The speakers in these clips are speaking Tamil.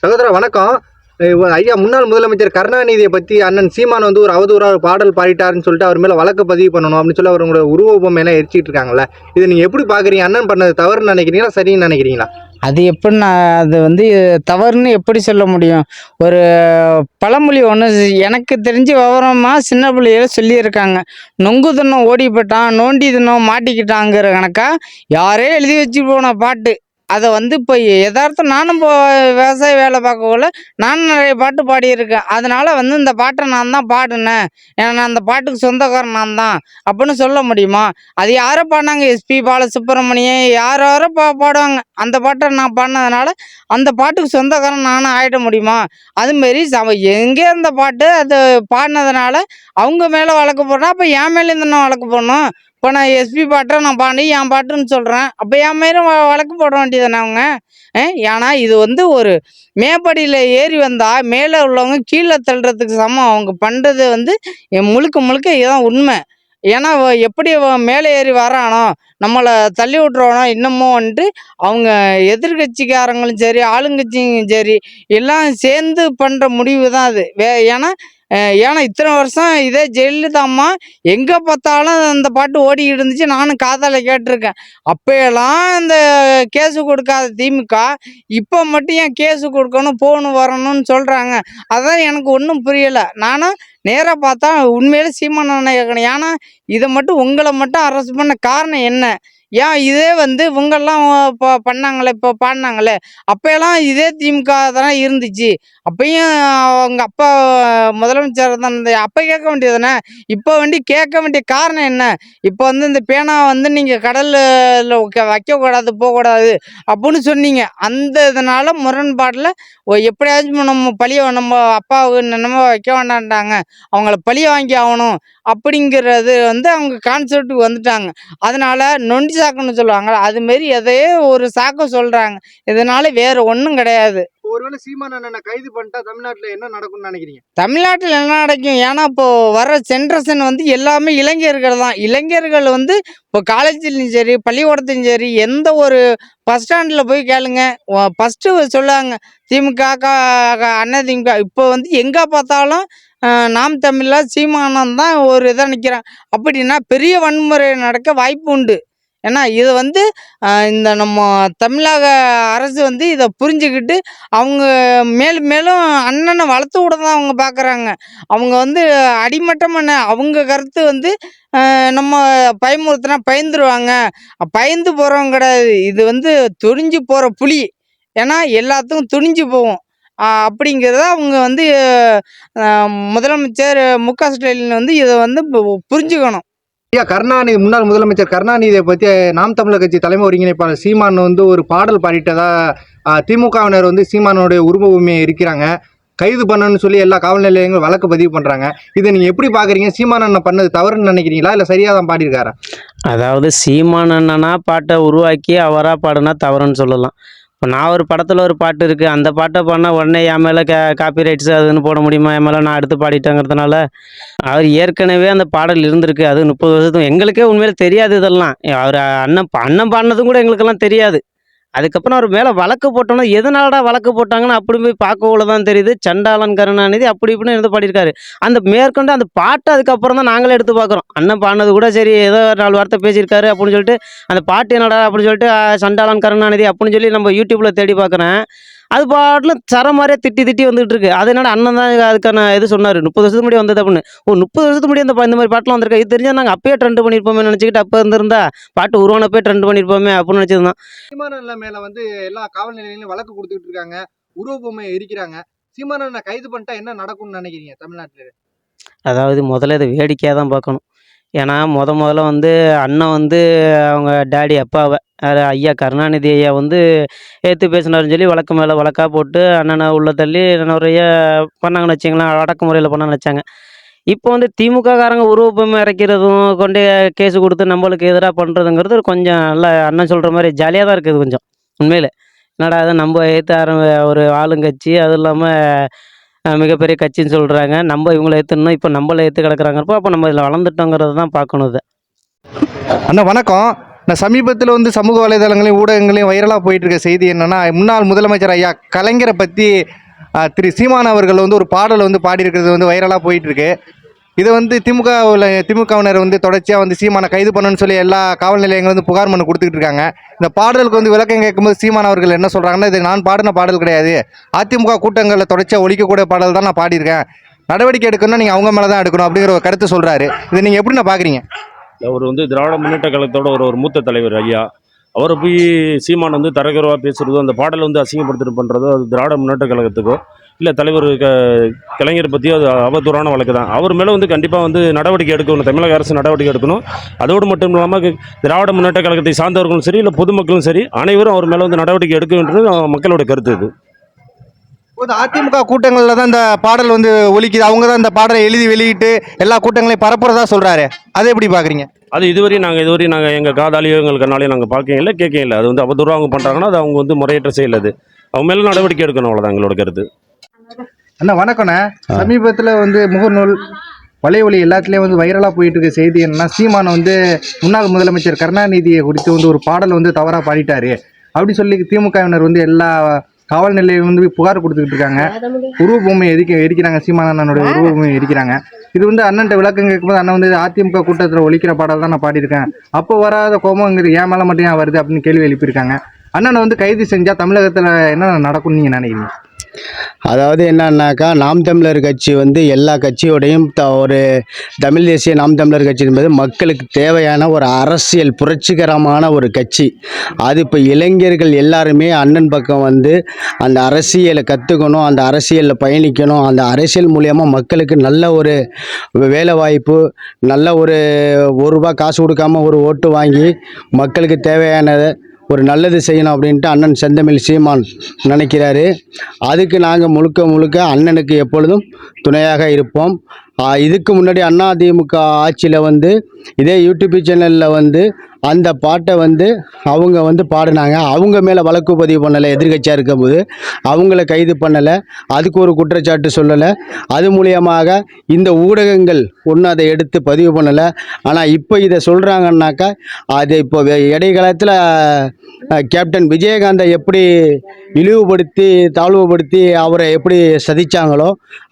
சகோதரர் வணக்கம். ஐயா முன்னாள் முதலமைச்சர் கருணாநிதியை பற்றி அண்ணன் சீமான் வந்து ஒரு அவதூறாக ஒரு பாடல் பாடிட்டாருன்னு சொல்லிட்டு அவர் மேலே வழக்கு பதிவு பண்ணணும் அப்படின்னு சொல்லி அவரோட உருவ பொம்மை எரிச்சிட்டு இருக்காங்கல்ல. இதை நீங்கள் எப்படி பார்க்குறீங்க அண்ணன் பண்ணது தவறுன்னு நினைக்கிறீங்களா? சரின்னு நினைக்கிறீங்களா? அது எப்படி நான் அது வந்து தவறுன்னு எப்படி சொல்ல முடியும்? ஒரு பழமொழி ஒன்று எனக்கு தெரிஞ்சு விவரமாக சின்ன பிள்ளையில சொல்லியிருக்காங்க. நொங்கு தினம் ஓடி நோண்டி தினம் மாட்டிக்கிட்டாங்கிற கணக்கா? யாரே எழுதி வச்சு போன பாட்டு. அதை வந்து இப்போ எதார்த்தம் நானும் இப்போ விவசாய வேலை பார்க்கக்குள்ள நானும் நிறைய பாட்டு பாடியிருக்கேன். அதனால் வந்து இந்த பாட்டை நான் தான் பாடினேன். ஏன்னா நான் அந்த பாட்டுக்கு சொந்தக்காரன் நான் தான் அப்படின்னு சொல்ல முடியுமா? அது யாரோ பாடினாங்க. எஸ்பி பாலசுப்ரமணியம் யார் யாரோ பா பாடுவாங்க. அந்த பாட்டை நான் பாடினதுனால அந்த பாட்டுக்கு சொந்தக்காரன் நானும் ஆகிட முடியுமா? அதுமாரி சம எங்கே இருந்த பாட்டு அது பாடினதுனால அவங்க மேலே வழக்கு போடுறா அப்போ என் மேலே இருந்தா வழக்கு போடணும். இப்போ நான் எஸ்பி பாட்டை நான் பாடி என் பாட்டுன்னு சொல்கிறேன் அப்போ என் மேலும் வ- வழக்கு போட வேண்டியதானே அவங்க? ஏன்னா இது வந்து ஒரு மேப்படியில் ஏறி வந்தால் மேலே உள்ளவங்க கீழே தள்ளுறதுக்கு சமம். அவங்க பண்ணுறது வந்து என் முழுக்க முழுக்க இதுதான் உண்மை. ஏன்னா எப்படி மேலே ஏறி வரானோ நம்மளை தள்ளி விட்டுருவானோ இன்னமும் வந்துட்டு அவங்க எதிர்கட்சிக்காரங்களும் சரி ஆளுங்கட்சியும் சரி எல்லாம் சேர்ந்து பண்ணுற முடிவு தான் அது. வே ஏன்னா ஏன்னா இத்தனை வருஷம் இதே ஜெயலலிதாம்மா எங்கே பார்த்தாலும் அந்த பாட்டு ஓடிக்கிட்டு இருந்துச்சு. நானும் காதால் கேட்டிருக்கேன். அப்போயெல்லாம் இந்த கேஸு கொடுக்காத திமுக இப்போ மட்டும் ஏன் கேஸு கொடுக்கணும் போகணும் வரணும்னு சொல்கிறாங்க அதான் எனக்கு ஒன்றும் புரியலை. நானும் நேராக பார்த்தா உண்மையிலே சீமான கேட்கணும் ஏன்னா இதை மட்டும் உங்களை மட்டும் அரெஸ்ட் பண்ண காரணம் என்ன? ஏன் இதே வந்து இவங்கெல்லாம் இப்போ பண்ணாங்களே இப்போ பாடினாங்களே அப்போயெல்லாம் இதே திமுக தானே இருந்துச்சு. அப்பயும் அவங்க அப்பா முதலமைச்சர் தான் அப்போ கேட்க வேண்டியதுதானே? இப்போ வேண்டி கேட்க வேண்டிய காரணம் என்ன? இப்போ வந்து இந்த பேனா வந்து நீங்கள் கடலில் வைக்கக்கூடாது போகக்கூடாது அப்படின்னு சொன்னீங்க. அந்த இதனால் முரண்பாட்டில் எப்படியாச்சும் நம்ம பழிய நம்ம அப்பாவுக்கு நம்ம வைக்க வேண்டான்ட்டாங்க அவங்கள பழிய வாங்கி ஆகணும். அப்படிங்கிறது வந்து அவங்க கான்செப்ட்டுக்கு வந்துட்டாங்க. அதனால நொண்டி சாக்குன்னு சொல்லுவாங்கள்ல அதுமாரி எதையோ ஒரு சாக்கு சொல்கிறாங்க இதனால வேறு ஒன்றும் கிடையாது. ஒருவேளை சீமான் அண்ணனை கைது பண்ணிட்டா தமிழ்நாட்டுல என்ன நடக்கும்னு நினைக்கிறீங்க? தமிழ்நாட்டில் என்ன நடக்கும்? ஏன்னா இப்போ வர ஜென்ரேஷன் வந்து எல்லாமே இளைஞர்கள் தான். இளைஞர்கள் வந்து இப்போ காலேஜ்லையும் சரி பள்ளிக்கூடத்துலையும் சரி எந்த ஒரு பஸ் ஸ்டாண்டில் போய் கேளுங்க. ஃபஸ்ட்டு சொல்லுவாங்க திமுக அண்ணா திமுக. இப்போ வந்து எங்கே பார்த்தாலும் நாம் தமிழில் சீமானம் தான் ஒரு இதாக நிற்கிறான் அப்படின்னா பெரிய வன்முறை நடக்க வாய்ப்பு உண்டு. ஏன்னா இதை வந்து இந்த நம்ம தமிழக அரசு வந்து இதை புரிஞ்சுக்கிட்டு அவங்க மேலும் மேலும் அண்ணனை வளர்த்து விட தான் அவங்க பார்க்குறாங்க. அவங்க வந்து அடிமட்டமான அவங்க கருத்து வந்து நம்ம பயமுறுத்தினா பயந்துருவாங்க. பயந்து போகிறவங்க கிடையாது. இது வந்து துணிஞ்சு போகிற புலி. ஏன்னா எல்லாத்துக்கும் துணிஞ்சு போகும் அப்படிங்கிறத அவங்க வந்து முதலமைச்சர் மு க ஸ்டாலின் வந்து இதை வந்து பு- புரிஞ்சுக்கணும். ஐயா கருணாநிதி முன்னாள் முதலமைச்சர் கருணாநிதியை பத்தி நாம் தமிழர் கட்சி தலைமை ஒருங்கிணைப்பாளர் சீமான் வந்து ஒரு பாடல் பாடிட்டதா திமுகவினர் வந்து சீமானுடைய உருவ உரிமையை இருக்கிறாங்க கைது பண்ணணும்னு சொல்லி எல்லா காவல் நிலையங்களும் வழக்கு பதிவு பண்றாங்க. இதை நீங்க எப்படி பாக்குறீங்க? சீமான் அண்ணன் பண்ணது தவறுன்னு நினைக்கிறீங்களா? இல்ல சரியா தான் பாடியிருக்காரா? அதாவது சீமான் அண்ணனா பாட்டை உருவாக்கி அவராக பாடுனா தவறுன்னு சொல்லலாம். இப்போ நான் ஒரு படத்தில் ஒரு பாட்டு இருக்குது அந்த பாட்டை பாடினா உடனே என் மேலே கா காப்பி ரைட்ஸ் அதுன்னு போட முடியுமா? என் மேலே நான் அடுத்து பாடிட்டேங்கிறதுனால அவர் ஏற்கனவே அந்த பாடல் இருந்திருக்கு. அது முப்பது வருஷத்துக்கு எங்களுக்கே உண்மையில் தெரியாது இதெல்லாம். அவர் அண்ணன் அண்ணன் பாடினதும் கூட எங்களுக்கெல்லாம் தெரியாது. அதுக்கப்புறம் அவர் மேலே வழக்கு போட்டோம்னா எதனாலடா வழக்கு போட்டாங்கன்னு அப்படி போய் பார்க்கக்குள்ள தான் தெரியுது. சண்டாளன் கருணாநிதி அப்படி இப்படின்னு இருந்து பாடியிருக்காரு. அந்த மேற்கொண்டு அந்த பாட்டு அதுக்கப்புறம் தான் நாங்களே எடுத்து பார்க்குறோம். அண்ணன் பாடினது கூட சரி ஏதோ ஒரு நாலு வார்த்தை பேசியிருக்காரு அப்படின்னு சொல்லிட்டு அந்த பாட்டு என்னடா அப்படின்னு சொல்லிட்டு சண்டாளன் கருணாநிதி அப்படின்னு சொல்லி நம்ம யூடியூப்பில் தேடி பார்க்குறேன். அது பாட்டில் சர மாதிரியே திட்டி திட்டி வந்துட்டு இருக்கு. அது என்னடா அண்ணன் தான் அதுக்கான இது சொன்னார். முப்பது வருஷத்துக்கு முன்னாடி வந்தது அப்படின்னு. ஓ முப்பது வருஷத்துக்கு முன்னாடி அந்த இந்த மாதிரி பாட்டுலாம் வந்திருக்கா? இது தெரிஞ்சா நாங்கள் அப்பயே ட்ரெண்ட் பண்ணியிருப்போமே நினச்சிக்கிட்டு அப்போ இருந்திருந்தா பாட்டு உருவானப்பே ட்ரெண்ட் பண்ணியிருப்போமே அப்படின்னு நினச்சிருந்தோம் சீமான் மேல வந்து எல்லா காவல் நிலையங்களும் வழக்கு கொடுத்துட்டு இருக்காங்க. உருவ பொம்மையை எரிக்கிறாங்க. சீமான் அண்ணனை கைது பண்ணிட்டா என்ன நடக்கும்னு நினைக்கிறீங்க தமிழ்நாட்டுல? அதாவது முதல்ல இதை வேடிக்கையாக தான் பார்க்கணும். ஏன்னா முத முதல்ல வந்து அண்ணன் வந்து அவங்க டேடி அப்பாவை யாரு ஐயா கருணாநிதி ஐயா வந்து ஏற்று பேசினாருன்னு சொல்லி வழக்கு மேலே வழக்காக போட்டு அண்ணனை உள்ள தள்ளி நிறைய பண்ணாங்கன்னு வச்சிங்களேன் அடக்குமுறையில் பண்ணான்னு வச்சாங்க. இப்போ வந்து திமுககாரங்க உருவப்பம் இறக்கிறதும் கொண்டு கேஸ் கொடுத்து நம்மளுக்கு எதிராக பண்ணுறதுங்கிறது கொஞ்சம் நல்லா அண்ணன் சொல்கிற மாதிரி ஜாலியாக தான் இருக்குது கொஞ்சம் உண்மையில். என்னடா அது நம்ம ஏற்று ஆரம்ப ஒரு ஆளுங்கட்சி அதுவும் இல்லாமல் மிகப்பெரிய கட்சின்னு சொல்கிறாங்க நம்ம இவங்களை ஏற்றுனோம் இப்போ நம்மளை ஏற்று கிடக்குறாங்கிறப்போ அப்போ நம்ம இதில் வளர்ந்துட்டோங்கிறது தான் பார்க்கணும் இது. அண்ணா வணக்கம். நான் சமீபத்தில் வந்து சமூக வலைதளங்களையும் ஊடகங்களையும் வைரலாக போயிட்டு இருக்க செய்தி என்னென்னா முன்னாள் முதலமைச்சர் ஐயா கலைஞரை பற்றி திரு சீமான் அவர்கள் வந்து ஒரு பாடல் வந்து பாடியிருக்கிறது வந்து வைரலாக போயிட்டுருக்கு இதை வந்து திமுக திமுகவினர் வந்து தொடர்ச்சியாக வந்து சீமானை கைது பண்ணணும்னு சொல்லி எல்லா காவல் நிலையங்கள் வந்து புகார் மனு கொடுத்துக்கிட்டு இருக்காங்க. இந்த பாடலுக்கு வந்து விளக்கம் கேட்கும்போது சீமான் அவர்கள் என்ன சொல்கிறாங்கன்னா இது நான் பாடின பாடல் கிடையாது. அதிமுக கூட்டங்களில் தொடர்ச்சியாக ஒழிக்கக்கூடிய பாடல் தான் நான் பாடியிருக்கேன். நடவடிக்கை எடுக்கணும்னா நீங்கள் அவங்க மேலே தான் எடுக்கணும் அப்படிங்கிற ஒரு கருத்து சொல்கிறாரு இதை நீங்கள் எப்படி நான் பார்க்குறீங்க அவர் வந்து திராவிட முன்னேற்ற கழகத்தோட ஒரு ஒரு மூத்த தலைவர் ஐயா. அவரை போய் சீமான் வந்து தரக்குறவாக பேசுகிறதோ அந்த பாடலை வந்து அசிங்கப்படுத்திட்டு பண்ணுறதோ அது திராவிட முன்னேற்ற கழகத்துக்கோ இல்லை தலைவர் க கலைஞரை பற்றியோ அது அவதூறான வழக்கு தான். அவர் மேலே வந்து கண்டிப்பாக வந்து நடவடிக்கை எடுக்கணும். தமிழக அரசு நடவடிக்கை எடுக்கணும். அதோடு மட்டும் இல்லாமல் திராவிட முன்னேற்ற கழகத்தை சார்ந்தவர்களும் சரி இல்லை பொதுமக்களும் சரி அனைவரும் அவர் மேலே வந்து நடவடிக்கை எடுக்க வேண்டியது மக்களோட கருத்து இது. அதிமுக கூட்டங்களில் தான் இந்த பாடல் வந்து ஒலிக்குது. அவங்க தான் இந்த பாடலை எழுதி வெளியிட்டு எல்லா கூட்டங்களையும் பரப்புறதா சொல்கிறாரு அதை எப்படி பார்க்குறீங்க அது இதுவரையும் நாங்கள் இதுவரையும் நாங்கள் எங்கள் காதாலியோ எங்கள் கண்ணாலையும் நாங்கள் பார்க்க இல்லை கேட்க இல்லை. அது வந்து அவதூறாக அவங்க பண்ணுறாங்கன்னா அது அவங்க வந்து முறையற்ற செயல் அது. அவங்க மேலே நடவடிக்கை எடுக்கணும் அவ்வளோதான் எங்களோட கருத்து. அண்ணா வணக்கண்ணே சமீபத்தில் வந்து முகநூல் வலைய ஒலி எல்லாத்துலேயும் வந்து வைரலாக போயிட்டு இருக்க செய்தி என்னன்னா சீமான் வந்து முன்னாள் முதலமைச்சர் கருணாநிதியை குறித்து வந்து ஒரு பாடல் வந்து தவறாக பாடிட்டாரு. அப்படி சொல்லி திமுகவினர் வந்து எல்லா காவல் நிலையம் வந்து புகார் கொடுத்துக்கிட்டு இருக்காங்க. உருவ பொம்மை எரிக்க எரிக்கிறாங்க சீமான் அண்ணனுடைய உருவ பொம்மை எரிக்கிறாங்க. இது வந்து அண்ணன்ட்ட விளக்கம் கேட்கும்போது அண்ணன் வந்து அதிமுக கூட்டத்தில் ஒழிக்கிற பாடல் தான் நான் பாடியிருக்கேன். அப்போ வராத கோபங்கிறது ஏன் மேலே மட்டும் ஏன் வருது அப்படின்னு கேள்வி எழுப்பியிருக்காங்க. அண்ணனை வந்து கைது செஞ்சால் தமிழகத்தில் என்ன நடக்கும்னு நீங்கள் நினைக்கிறீங்க? அதாவது என்னன்னாக்கா நாம் தமிழர் கட்சி வந்து எல்லா கட்சியோடையும் த ஒரு தமிழ் தேசிய நாம் தமிழர் கட்சி என்பது மக்களுக்கு தேவையான ஒரு அரசியல் புரட்சிகரமான ஒரு கட்சி. அது இப்போ இளைஞர்கள் எல்லாருமே அண்ணன் பக்கம் வந்து அந்த அரசியலை கற்றுக்கணும் அந்த அரசியலில் பயணிக்கணும் அந்த அரசியல் மூலியமாக மக்களுக்கு நல்ல ஒரு வேலை வாய்ப்பு நல்ல ஒரு ஒரு ரூபா காசு கொடுக்காம ஒரு ஓட்டு வாங்கி மக்களுக்கு தேவையானதை ஒரு நல்லது செய்யணும் அப்படின்ட்டு அண்ணன் செந்தமிழ் சீமான் நினைக்கிறாரு. அதுக்கு நாங்கள் முழுக்க முழுக்க அண்ணனுக்கு எப்பொழுதும் துணையாக இருப்போம். இதுக்கு முன்னாடி அண்ணா திமுக ஆட்சியில் வந்து இதே யூடியூப் சேனலில் வந்து அந்த பாட்டை வந்து அவங்க வந்து பாடினாங்க. அவங்க மேலே வழக்கு பதிவு பண்ணலை எதிர்கட்சியாக இருக்கும்போது. அவங்கள கைது பண்ணலை. அதுக்கு ஒரு குற்றச்சாட்டு சொல்லலை. அது மூலியமாக இந்த ஊடகங்கள் ஒன்றும் அதை எடுத்து பதிவு பண்ணலை. ஆனால் இப்போ இதை சொல்கிறாங்கன்னாக்கா அது இப்போ இடைக்காலத்தில் கேப்டன் விஜயகாந்தை எப்படி இழிவுபடுத்தி தாழ்வுபடுத்தி அவரை எப்படி சதிச்சாங்களோ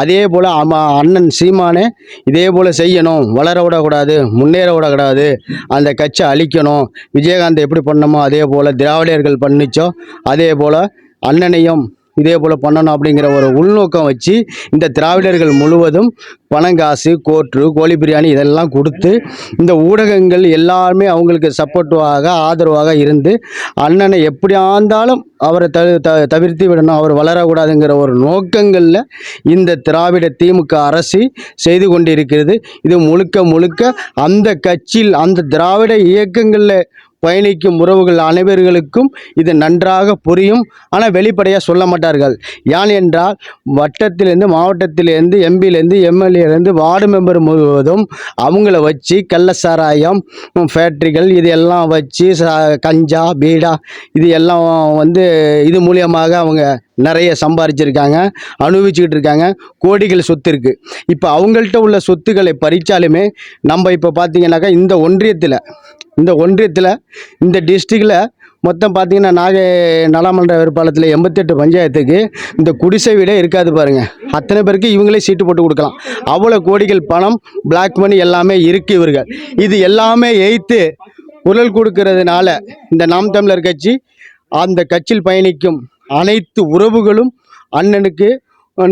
அதே போல் அம்மா அண்ணன் சீமானே இதே போல் செய்யணும். வளர விடக்கூடாது. முன்னேற விடக்கூடாது. அந்த கட்சி அழிக்கணும். விஜயகாந்த் எப்படி பண்ணமோ அதே போல் திராவிடர்கள் பண்ணிச்சோ அதே போல் அண்ணனையும் இதே போல் பண்ணணும் அப்படிங்கிற ஒரு உள்நோக்கம் வச்சு இந்த திராவிடர்கள் முழுவதும் பணங்காசு கோற்று கோழி பிரியாணி இதெல்லாம் கொடுத்து இந்த ஊடகங்கள் எல்லாருமே அவங்களுக்கு சப்போர்ட்டுவாக ஆதரவாக இருந்து அண்ணனை எப்படியா இருந்தாலும் அவரை த த தவிர்த்து விடணும் அவர் வளரக்கூடாதுங்கிற ஒரு நோக்கங்களில் இந்த திராவிட திமுக அரசு செய்து கொண்டிருக்கிறது. இது முழுக்க முழுக்க அந்த கட்சியில் அந்த திராவிட இயக்கங்களில் பயணிக்கும் உறவுகள் அனைவர்களுக்கும் இது நன்றாக புரியும். ஆனால் வெளிப்படையாக சொல்ல மாட்டார்கள். ஏன் என்றால் வட்டத்திலேருந்து மாவட்டத்திலேருந்து எம்பிலேருந்து எம்எல்ஏலேருந்து வார்டு மெம்பர் முழுவதும் அவங்கள வச்சு கள்ள சாராயம் ஃபேக்ட்ரிகள் இது எல்லாம் வச்சு கஞ்சா பீடா இது எல்லாம் வந்து இது மூலியமாக அவங்க நிறைய சம்பாரிச்சிருக்காங்க அனுபவிச்சுக்கிட்டு இருக்காங்க கோடிகள் சொத்து இருக்குது இப்போ அவங்கள்ட்ட உள்ள சொத்துக்களை பறித்தாலுமே நம்ம இப்போ பார்த்தீங்கன்னாக்கா இந்த ஒன்றியத்தில் இந்த ஒன்றியத்தில் இந்த டிஸ்ட்ரிக்டில் மொத்தம் பார்த்தீங்கன்னா நாகை நலமன்ற வேறுபாலத்தில் எண்பத்தெட்டு பஞ்சாயத்துக்கு இந்த குடிசை வீடே இருக்காது பாருங்கள் அத்தனை பேருக்கு இவங்களே சீட்டு போட்டு கொடுக்கலாம். அவ்வளோ கோடிகள் பணம் பிளாக் மணி எல்லாமே இருக்குது இவர்கள். இது எல்லாமே எய்த்து குரல் கொடுக்கறதுனால இந்த நாம் தமிழர் கட்சி அந்த கட்சியில் பயணிக்கும் அனைத்து உறவுகளும் அண்ணனுக்கு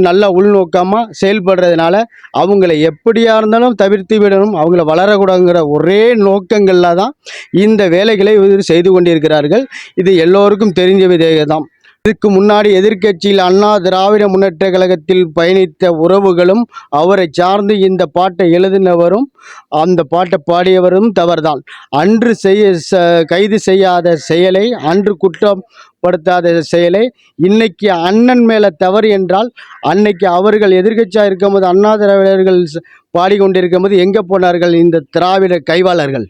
நல்ல உள்நோக்கமாக செயல்படுறதுனால அவங்கள எப்படியா இருந்தாலும் தவிர்த்து விடணும். அவங்கள வளரக்கூடாதுங்கிற ஒரே நோக்கங்களில் தான் இந்த வேலைகளை செய்து கொண்டிருக்கிறார்கள். இது எல்லோருக்கும் தெரிஞ்ச விதேகம் இதுக்கு முன்னாடி எதிர்க்கட்சியில் அண்ணா திராவிட முன்னேற்ற கழகத்தில் பயணித்த உறவுகளும் அவரை சார்ந்து இந்த பாட்டை எழுதினவரும் அந்த பாட்டை பாடியவரும் தவறுதான். அன்று செய்ய ச- கைது செய்யாத செயலை அன்று குற்றம் படுத்தாத செயலை இன்னைக்கு அண்ணன் மேலே தவறு என்றால் அன்னைக்கு அவர்கள் எதிர்க்கட்சியாக இருக்கும்போது அண்ணா திராவிடர்கள் பாடிக்கொண்டிருக்கும் போது எங்கே போனார்கள் இந்த திராவிட கைவாளர்கள்?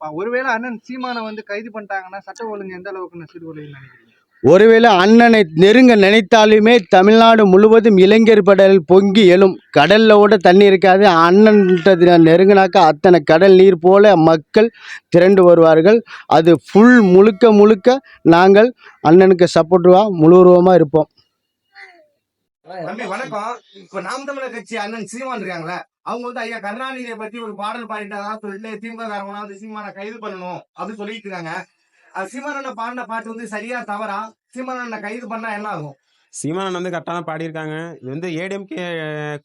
ஒருவேளை அண்ணன் சீமானை வந்து கைது பண்ணிட்டாங்கன்னா சட்ட ஒழுங்கு எந்த அளவுக்கு சீர்குலைன்னு நினைக்கிறீங்க? ஒருவேளை அண்ணனை நெருங்க நினைத்தாலுமே தமிழ்நாடு முழுவதும் இளைஞர் படல் பொங்கி எழும். கடல்ல கூட தண்ணி இருக்காது. அண்ணன்கிட்ட நெருங்கினாக்கா அத்தனை கடல் நீர் போல மக்கள் திரண்டு வருவார்கள். அது ஃபுல் முழுக்க முழுக்க நாங்கள் அண்ணனுக்கு சப்போர்ட்டிவாக முழுவதுமாக இருப்போம். வணக்கம். இப்ப நாம் தமிழர் கட்சி அண்ணன் சீமான் இருக்காங்களே அவங்க வந்து ஐயா கருணாநிதியை பத்தி ஒரு பாடல் பாடிட்டாதான் சொல்லிட்டு திமுக காரவங்க வந்து சீமான கைது பண்ணணும் அப்படின்னு சொல்லிட்டு இருக்காங்க. சீமானண்ண பாடின பாட்டு வந்து சரியா தவறா? சீமானண்ண கைது பண்ணா என்ன ஆகும் சீமானன் வந்து கரெக்டாக தான் பாடியிருக்காங்க. இது வந்து ஏடிஎம்கே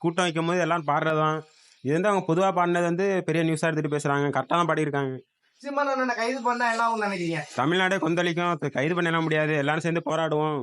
கூட்டம் வைக்கும் போது எல்லாரும் பாடுறது தான் இது வந்து அவங்க பொதுவாக பாடினது வந்து பெரிய நியூஸாக எடுத்துகிட்டு பேசுகிறாங்க கரெக்டாக தான் பாடியிருக்காங்க. சீமானண்ண கைது பண்ணா என்ன ஆகும் நினைக்கிறீங்க? தமிழ்நாடே கொந்தளிக்கும். கைது பண்ணலாம் முடியாது. எல்லாரும் சேர்ந்து போராடுவோம்.